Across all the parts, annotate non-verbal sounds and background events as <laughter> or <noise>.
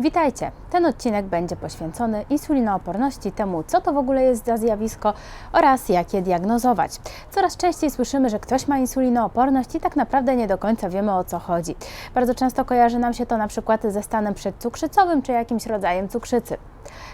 Witajcie! Ten odcinek będzie poświęcony insulinooporności, temu co to w ogóle jest za zjawisko oraz jak je diagnozować. Coraz częściej słyszymy, że ktoś ma insulinooporność i tak naprawdę nie do końca wiemy o co chodzi. Bardzo często kojarzy nam się to na przykład ze stanem przedcukrzycowym czy jakimś rodzajem cukrzycy.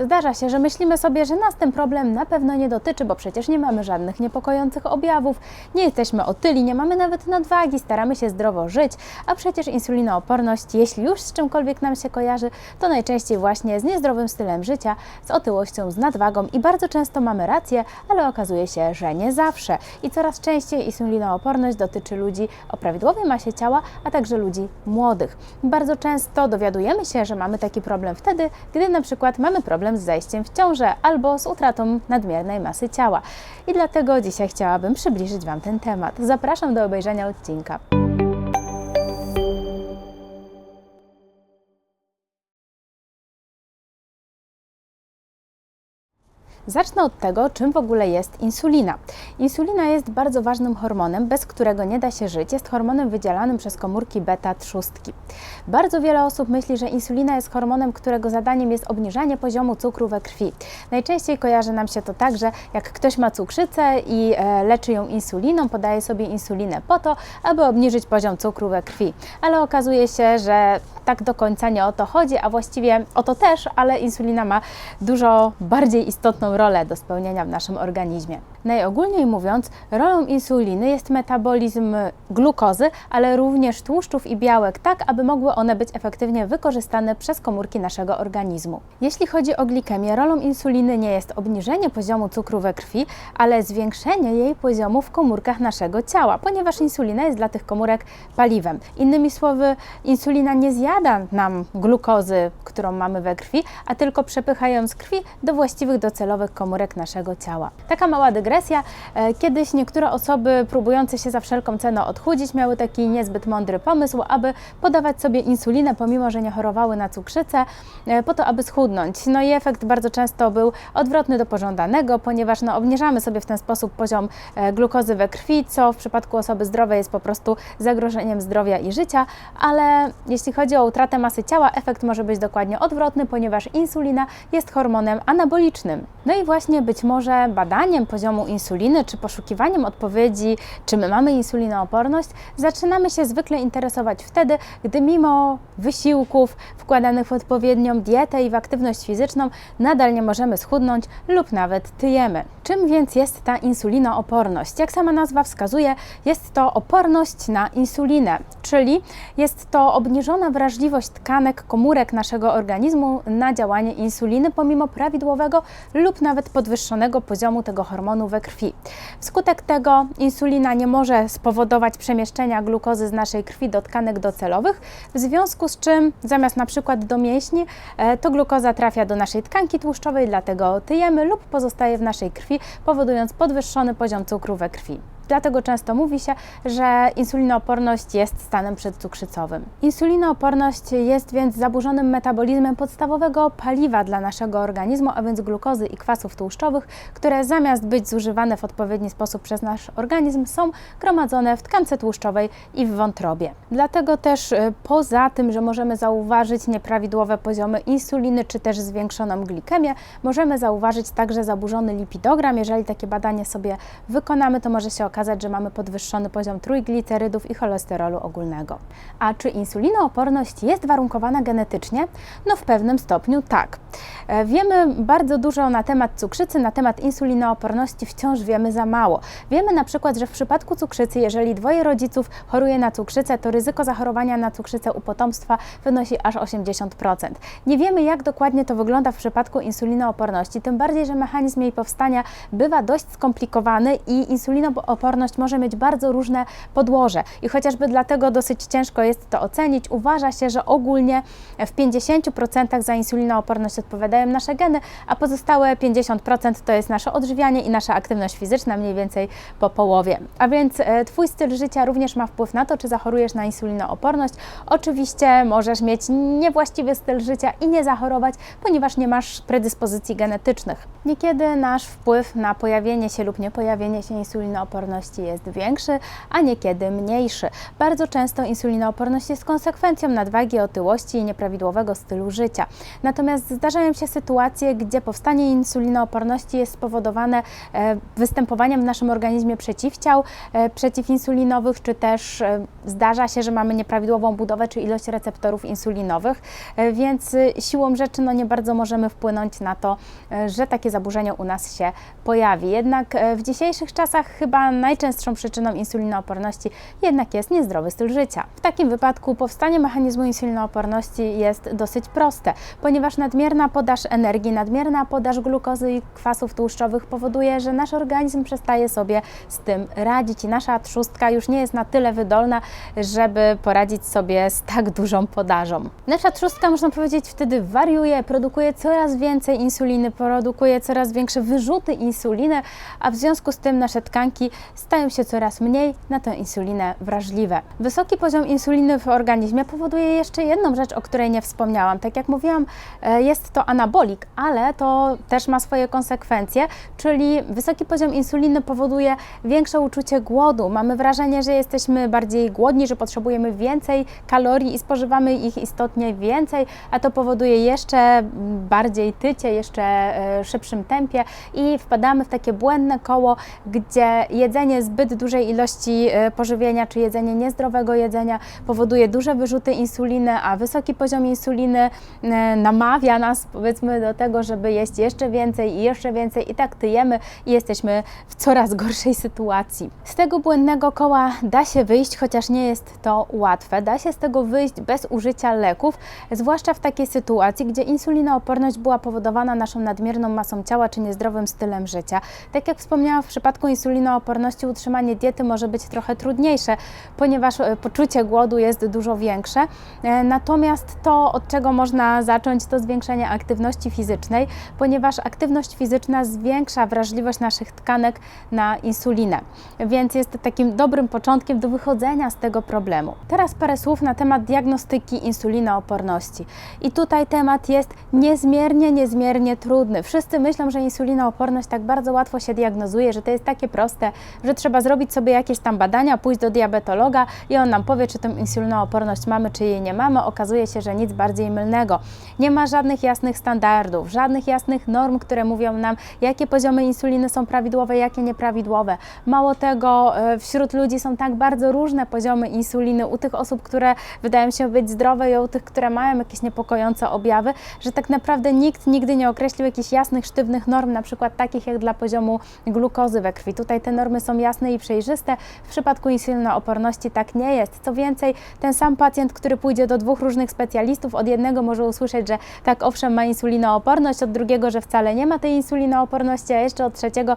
Zdarza się, że myślimy sobie, że nas ten problem na pewno nie dotyczy, bo przecież nie mamy żadnych niepokojących objawów, nie jesteśmy otyli, nie mamy nawet nadwagi, staramy się zdrowo żyć, a przecież insulinooporność, jeśli już z czymkolwiek nam się kojarzy, to najczęściej właśnie z niezdrowym stylem życia, z otyłością, z nadwagą i bardzo często mamy rację, ale okazuje się, że nie zawsze. I coraz częściej insulinooporność dotyczy ludzi o prawidłowej masie ciała, a także ludzi młodych. Bardzo często dowiadujemy się, że mamy taki problem wtedy, gdy na przykład mamy problem z zajściem w ciążę albo z utratą nadmiernej masy ciała. I dlatego dzisiaj chciałabym przybliżyć Wam ten temat. Zapraszam do obejrzenia odcinka. Zacznę od tego, czym w ogóle jest insulina. Insulina jest bardzo ważnym hormonem, bez którego nie da się żyć. Jest hormonem wydzielanym przez komórki beta trzustki. Bardzo wiele osób myśli, że insulina jest hormonem, którego zadaniem jest obniżanie poziomu cukru we krwi. Najczęściej kojarzy nam się to tak, że jak ktoś ma cukrzycę i e, leczy ją insuliną, podaje sobie insulinę po to, aby obniżyć poziom cukru we krwi. Ale okazuje się, że tak do końca nie o to chodzi, a właściwie o to też, ale insulina ma dużo bardziej istotną rolę do spełnienia w naszym organizmie. Najogólniej mówiąc, rolą insuliny jest metabolizm glukozy, ale również tłuszczów i białek, tak aby mogły one być efektywnie wykorzystane przez komórki naszego organizmu. Jeśli chodzi o glikemię, rolą insuliny nie jest obniżenie poziomu cukru we krwi, ale zwiększenie jej poziomu w komórkach naszego ciała, ponieważ insulina jest dla tych komórek paliwem. Innymi słowy, insulina nie zjada nam glukozy, którą mamy we krwi, a tylko przepycha ją z krwi do właściwych docelowych komórek naszego ciała. Taka mała dygresja. E, Kiedyś niektóre osoby próbujące się za wszelką cenę odchudzić miały taki niezbyt mądry pomysł, aby podawać sobie insulinę, pomimo że nie chorowały na cukrzycę, e, po to, aby schudnąć. No i efekt bardzo często był odwrotny do pożądanego, ponieważ no, obniżamy sobie w ten sposób poziom e, glukozy we krwi, co w przypadku osoby zdrowej jest po prostu zagrożeniem zdrowia i życia, ale jeśli chodzi o utratę masy ciała, efekt może być dokładnie odwrotny, ponieważ insulina jest hormonem anabolicznym. No i właśnie być może badaniem poziomu insuliny, czy poszukiwaniem odpowiedzi, czy my mamy insulinooporność, zaczynamy się zwykle interesować wtedy, gdy mimo wysiłków wkładanych w odpowiednią dietę i w aktywność fizyczną nadal nie możemy schudnąć lub nawet tyjemy. Czym więc jest ta insulinooporność? Jak sama nazwa wskazuje, jest to oporność na insulinę, czyli jest to obniżona wrażliwość tkanek komórek naszego organizmu na działanie insuliny pomimo prawidłowego lub nawet podwyższonego poziomu tego hormonu we krwi. Wskutek tego insulina nie może spowodować przemieszczenia glukozy z naszej krwi do tkanek docelowych, w związku z czym zamiast na przykład do mięśni, e, to glukoza trafia do naszej tkanki tłuszczowej, dlatego tyjemy lub pozostaje w naszej krwi, powodując podwyższony poziom cukru we krwi. Dlatego często mówi się, że insulinooporność jest stanem przedcukrzycowym. Insulinooporność jest więc zaburzonym metabolizmem podstawowego paliwa dla naszego organizmu, a więc glukozy i kwasów tłuszczowych, które zamiast być zużywane w odpowiedni sposób przez nasz organizm, są gromadzone w tkance tłuszczowej i w wątrobie. Dlatego też y, poza tym, że możemy zauważyć nieprawidłowe poziomy insuliny czy też zwiększoną glikemię, możemy zauważyć także zaburzony lipidogram. Jeżeli takie badanie sobie wykonamy, to może się okazać, że mamy podwyższony poziom trójglicerydów i cholesterolu ogólnego. A czy insulinooporność jest warunkowana genetycznie? No w pewnym stopniu tak. E, Wiemy bardzo dużo na temat cukrzycy, na temat insulinooporności wciąż wiemy za mało. Wiemy na przykład, że w przypadku cukrzycy, jeżeli dwoje rodziców choruje na cukrzycę, to ryzyko zachorowania na cukrzycę u potomstwa wynosi aż 80%. Nie wiemy, jak dokładnie to wygląda w przypadku insulinooporności, tym bardziej, że mechanizm jej powstania bywa dość skomplikowany i insulinooporność może mieć bardzo różne podłoże. I chociażby dlatego dosyć ciężko jest to ocenić. Uważa się, że ogólnie w 50% za insulinooporność odpowiadają nasze geny, a pozostałe 50% to jest nasze odżywianie i nasza aktywność fizyczna, mniej więcej po połowie. A więc e, Twój styl życia również ma wpływ na to, czy zachorujesz na insulinooporność. Oczywiście możesz mieć niewłaściwy styl życia i nie zachorować, ponieważ nie masz predyspozycji genetycznych. Niekiedy nasz wpływ na pojawienie się lub nie pojawienie się insulinooporności insulinooporności jest większy, a niekiedy mniejszy. Bardzo często insulinooporność jest konsekwencją nadwagi, otyłości i nieprawidłowego stylu życia. Natomiast zdarzają się sytuacje, gdzie powstanie insulinooporności jest spowodowane e, występowaniem w naszym organizmie przeciwciał e, przeciwinsulinowych, czy też e, zdarza się, że mamy nieprawidłową budowę czy ilość receptorów insulinowych, więc siłą rzeczy no nie bardzo możemy wpłynąć na to, że takie zaburzenie u nas się pojawi. Jednak w dzisiejszych czasach chyba najczęstszą przyczyną insulinooporności jednak jest niezdrowy styl życia. W takim wypadku powstanie mechanizmu insulinooporności jest dosyć proste, ponieważ nadmierna podaż energii, nadmierna podaż glukozy i kwasów tłuszczowych powoduje, że nasz organizm przestaje sobie z tym radzić i nasza trzustka już nie jest na tyle wydolna, żeby poradzić sobie z tak dużą podażą. Nasza trzustka, można powiedzieć, wtedy wariuje, produkuje coraz więcej insuliny, produkuje coraz większe wyrzuty insuliny, a w związku z tym nasze tkanki stają się coraz mniej na tę insulinę wrażliwe. Wysoki poziom insuliny w organizmie powoduje jeszcze jedną rzecz, o której nie wspomniałam. Tak jak mówiłam, e, jest to anabolik, ale to też ma swoje konsekwencje, czyli wysoki poziom insuliny powoduje większe uczucie głodu. Mamy wrażenie, że jesteśmy bardziej głodni, że potrzebujemy więcej kalorii i spożywamy ich istotnie więcej, a to powoduje jeszcze bardziej tycie, jeszcze e, szybszym tempie i wpadamy w takie błędne koło, gdzie jedzenie zbyt dużej ilości e, pożywienia czy jedzenie niezdrowego jedzenia powoduje duże wyrzuty insuliny, a wysoki poziom insuliny e, namawia nas powiedzmy do tego, żeby jeść jeszcze więcej i jeszcze więcej i tak tyjemy i jesteśmy w coraz gorszej sytuacji. Z tego błędnego koła da się wyjść, chociaż nie jest to łatwe. Da się z tego wyjść bez użycia leków, zwłaszcza w takiej sytuacji, gdzie insulinooporność była powodowana naszą nadmierną masą ciała czy niezdrowym stylem życia. Tak jak wspomniałam, w przypadku insulinooporności utrzymanie diety może być trochę trudniejsze, ponieważ e, poczucie głodu jest dużo większe. E, Natomiast to, od czego można zacząć, to zwiększenie aktywności fizycznej, ponieważ aktywność fizyczna zwiększa wrażliwość naszych tkanek na insulinę, więc jest takim dobrym początkiem do wychodzenia z tego problemu. Teraz parę słów na temat diagnostyki insulinooporności. I tutaj temat jest niezmiernie, niezmiernie trudny. Wszyscy myślą, że insulinooporność tak bardzo łatwo się diagnozuje, że to jest takie proste, że trzeba zrobić sobie jakieś tam badania, pójść do diabetologa i on nam powie, czy tę insulinooporność mamy, czy jej nie mamy. Okazuje się, że nic bardziej mylnego. Nie ma żadnych jasnych standardów, żadnych jasnych norm, które mówią nam, jakie poziomy insuliny są prawidłowe, jakie nieprawidłowe. Mało tego, e, wśród ludzi są tak bardzo różne poziomy insuliny u tych osób, które wydają się być zdrowe i u tych, które mają jakieś niepokojące objawy, że tak naprawdę nikt nigdy nie określił jakichś jasnych, sztywnych norm, na przykład takich jak dla poziomu glukozy we krwi. Tutaj te normy są jasne i przejrzyste. W przypadku insulinooporności tak nie jest. Co więcej, ten sam pacjent, który pójdzie do dwóch różnych specjalistów, od jednego może usłyszeć, że tak owszem ma insulinooporność, od drugiego, że wcale nie ma tej insulinooporności, a jeszcze od trzeciego,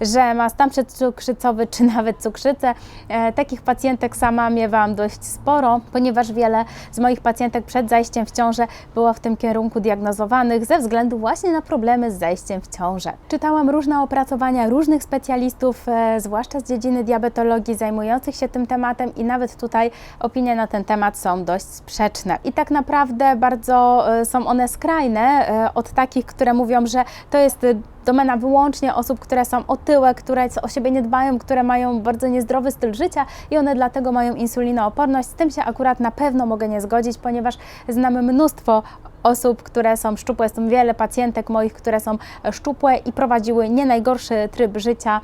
że ma stan przedcukrzycowy czy <laughs> nawet cukrzycę. E, takich pacjentek sama miewałam dość sporo, ponieważ wiele z moich pacjentek przed zajściem w ciążę było w tym kierunku diagnozowanych ze względu właśnie na problemy z zajściem w ciążę. Czytałam różne opracowania różnych specjalistów, e, zwłaszcza z dziedziny diabetologii, zajmujących się tym tematem i nawet tutaj opinie na ten temat są dość sprzeczne. I tak naprawdę bardzo e, są one skrajne e, od takich, które mówią, że to jest domena wyłącznie osób, które są otyłe, które o siebie nie dbają, które mają bardzo niezdrowy styl życia i one dlatego mają insulinooporność. Z tym się akurat na pewno mogę nie zgodzić, ponieważ znamy mnóstwo osób, które są szczupłe. Jest wiele pacjentek moich, które są szczupłe i prowadziły nie najgorszy tryb życia,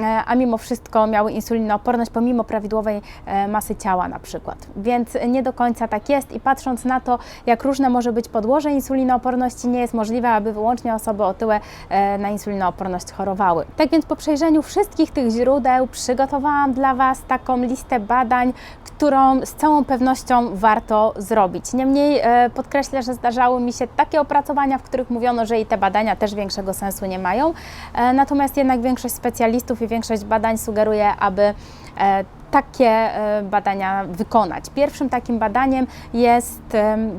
e, a mimo wszystko miały insulinooporność pomimo prawidłowej e, masy ciała na przykład. Więc nie do końca tak jest i patrząc na to, jak różne może być podłoże insulinooporności, nie jest możliwe, aby wyłącznie osoby otyłe e, na insulinooporność chorowały. Tak więc po przejrzeniu wszystkich tych źródeł przygotowałam dla Was taką listę badań, którą z całą pewnością warto zrobić. Niemniej e, podkreślę, że zdarzały mi się takie opracowania, w których mówiono, że i te badania też większego sensu nie mają. E, natomiast jednak większość specjalistów i większość badań sugeruje, aby e, takie badania wykonać. Pierwszym takim badaniem jest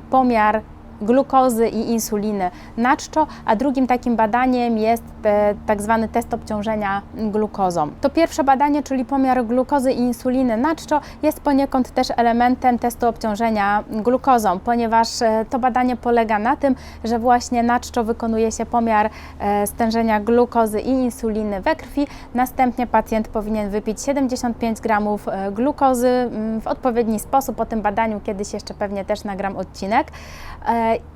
pomiar glukozy i insuliny na czczo, a drugim takim badaniem jest e, tak zwany test obciążenia glukozą. To pierwsze badanie, czyli pomiar glukozy i insuliny na czczo, jest poniekąd też elementem testu obciążenia glukozą, ponieważ e, to badanie polega na tym, że właśnie na czczo wykonuje się pomiar e, stężenia glukozy i insuliny we krwi. Następnie pacjent powinien wypić 75 gramów glukozy mm, w odpowiedni sposób. Po tym badaniu kiedyś jeszcze pewnie też nagram odcinek.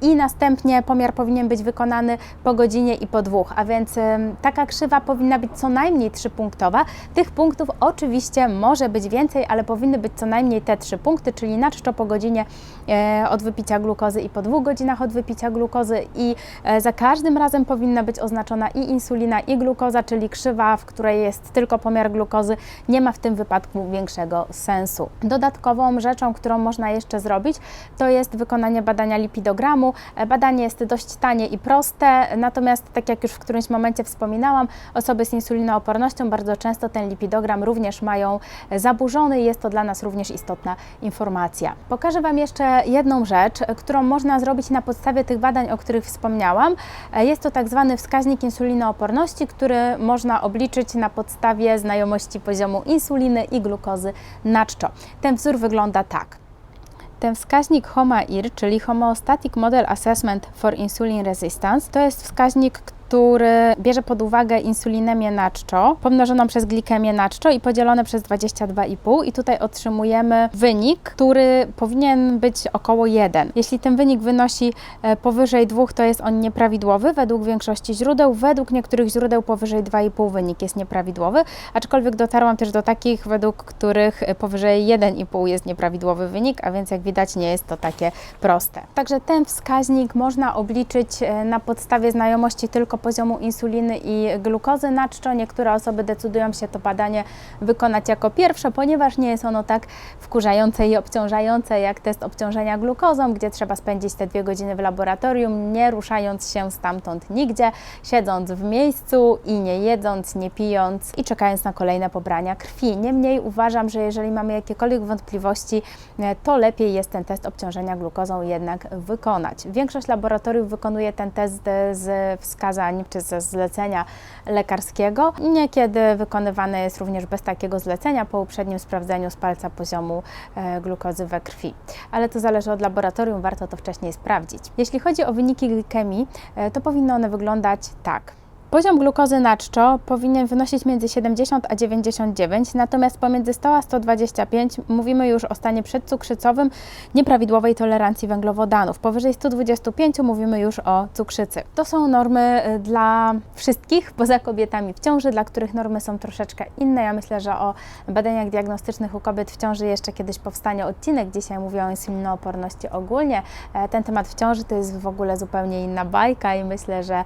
I następnie pomiar powinien być wykonany po godzinie i po dwóch, a więc taka krzywa powinna być co najmniej trzypunktowa. Tych punktów oczywiście może być więcej, ale powinny być co najmniej te trzy punkty, czyli na czczo po godzinie e, od wypicia glukozy i po dwóch godzinach od wypicia glukozy i e, za każdym razem powinna być oznaczona i insulina i glukoza, czyli krzywa, w której jest tylko pomiar glukozy, nie ma w tym wypadku większego sensu. Dodatkową rzeczą, którą można jeszcze zrobić, to jest wykonanie badania lipidogramu. E, Badanie jest dość tanie i proste, natomiast tak jak już w którymś momencie wspominałam, osoby z insulinoopornością bardzo często ten lipidogram również mają zaburzony i jest to dla nas również istotna informacja. Pokażę Wam jeszcze jedną rzecz, e, którą można zrobić na podstawie tych badań, o których wspomniałam. E, Jest to tak zwany wskaźnik insulinooporności, który można obliczyć na podstawie znajomości poziomu insuliny i glukozy na czczo. Ten wzór wygląda tak. Ten wskaźnik HOMA-IR, czyli Homeostatic Model Assessment for Insulin Resistance, to jest wskaźnik, który bierze pod uwagę insulinemię na pomnożoną przez glikemię na i podzielone przez 22,5 i tutaj otrzymujemy wynik, który powinien być około 1. Jeśli ten wynik wynosi e, powyżej 2, to jest on nieprawidłowy według większości źródeł. Według niektórych źródeł powyżej 2,5 wynik jest nieprawidłowy, aczkolwiek dotarłam też do takich, według których e, powyżej 1,5 jest nieprawidłowy wynik, a więc jak widać nie jest to takie proste. Także ten wskaźnik można obliczyć e, na podstawie znajomości tylko poziomu insuliny i glukozy na czczo. Niektóre osoby decydują się to badanie wykonać jako pierwsze, ponieważ nie jest ono tak wkurzające i obciążające jak test obciążenia glukozą, gdzie trzeba spędzić te dwie godziny w laboratorium, nie ruszając się stamtąd nigdzie, siedząc w miejscu i nie jedząc, nie pijąc i czekając na kolejne pobrania krwi. Niemniej uważam, że jeżeli mamy jakiekolwiek wątpliwości, e, to lepiej jest ten test obciążenia glukozą jednak wykonać. Większość laboratoriów wykonuje ten test e, z wskazań czy ze zlecenia lekarskiego. Niekiedy wykonywane jest również bez takiego zlecenia po uprzednim sprawdzeniu z palca poziomu e, glukozy we krwi. Ale to zależy od laboratorium, warto to wcześniej sprawdzić. Jeśli chodzi o wyniki glikemii, e, to powinno one wyglądać tak. Poziom glukozy na czczo powinien wynosić między 70 a 99, natomiast pomiędzy 100 a 125 mówimy już o stanie przedcukrzycowym nieprawidłowej tolerancji węglowodanów. Powyżej 125 mówimy już o cukrzycy. To są normy y, dla wszystkich, poza kobietami w ciąży, dla których normy są troszeczkę inne. Ja myślę, że o badaniach diagnostycznych u kobiet w ciąży jeszcze kiedyś powstanie odcinek. Dzisiaj mówię o insulinooporności ogólnie. E, Ten temat w ciąży to jest w ogóle zupełnie inna bajka i myślę, że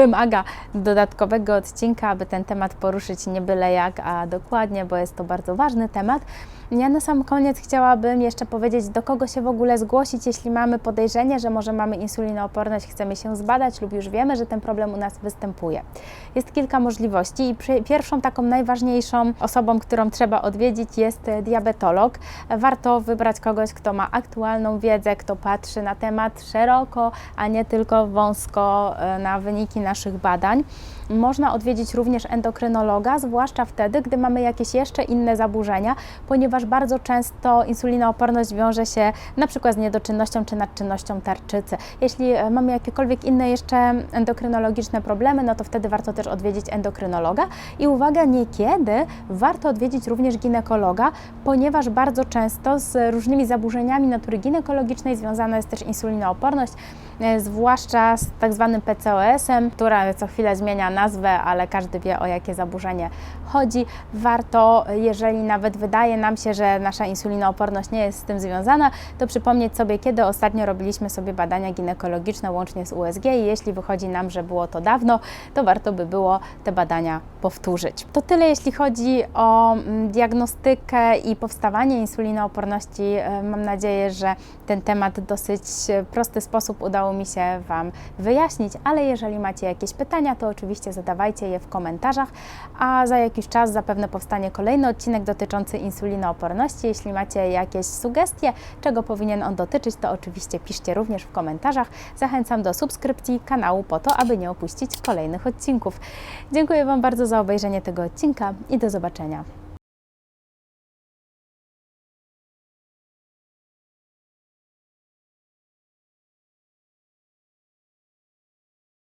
wymaga dodatkowego odcinka, aby ten temat poruszyć nie byle jak, a dokładnie, bo jest to bardzo ważny temat. Ja na sam koniec chciałabym jeszcze powiedzieć, do kogo się w ogóle zgłosić, jeśli mamy podejrzenie, że może mamy insulinooporność, chcemy się zbadać lub już wiemy, że ten problem u nas występuje. Jest kilka możliwości i pierwszą taką najważniejszą osobą, którą trzeba odwiedzić jest diabetolog. Warto wybrać kogoś, kto ma aktualną wiedzę, kto patrzy na temat szeroko, a nie tylko wąsko e, na wyniki naszych badań. Można odwiedzić również endokrynologa, zwłaszcza wtedy, gdy mamy jakieś jeszcze inne zaburzenia, ponieważ bardzo często insulinooporność wiąże się na przykład z niedoczynnością czy nadczynnością tarczycy. Jeśli e, mamy jakiekolwiek inne jeszcze endokrynologiczne problemy, no to wtedy warto też odwiedzić endokrynologa. I uwaga, niekiedy warto odwiedzić również ginekologa, ponieważ bardzo często z różnymi zaburzeniami natury ginekologicznej związana jest też insulinooporność, zwłaszcza z tak zwanym PCOS-em, która co chwilę zmienia nazwę, ale każdy wie o jakie zaburzenie chodzi. Warto, jeżeli nawet wydaje nam się, że nasza insulinooporność nie jest z tym związana, to przypomnieć sobie, kiedy ostatnio robiliśmy sobie badania ginekologiczne łącznie z USG i jeśli wychodzi nam, że było to dawno, to warto by było te badania powtórzyć. To tyle, jeśli chodzi o mm, diagnostykę i powstawanie insulinooporności. E, Mam nadzieję, że ten temat dosyć e, prosty sposób udało mi się Wam wyjaśnić, ale jeżeli macie jakieś pytania, to oczywiście zadawajcie je w komentarzach, a za jakiś czas zapewne powstanie kolejny odcinek dotyczący insulinooporności oporności. Jeśli macie jakieś sugestie, czego powinien on dotyczyć, to oczywiście piszcie również w komentarzach. Zachęcam do subskrypcji kanału po to, aby nie opuścić kolejnych odcinków. Dziękuję Wam bardzo za obejrzenie tego odcinka i do zobaczenia.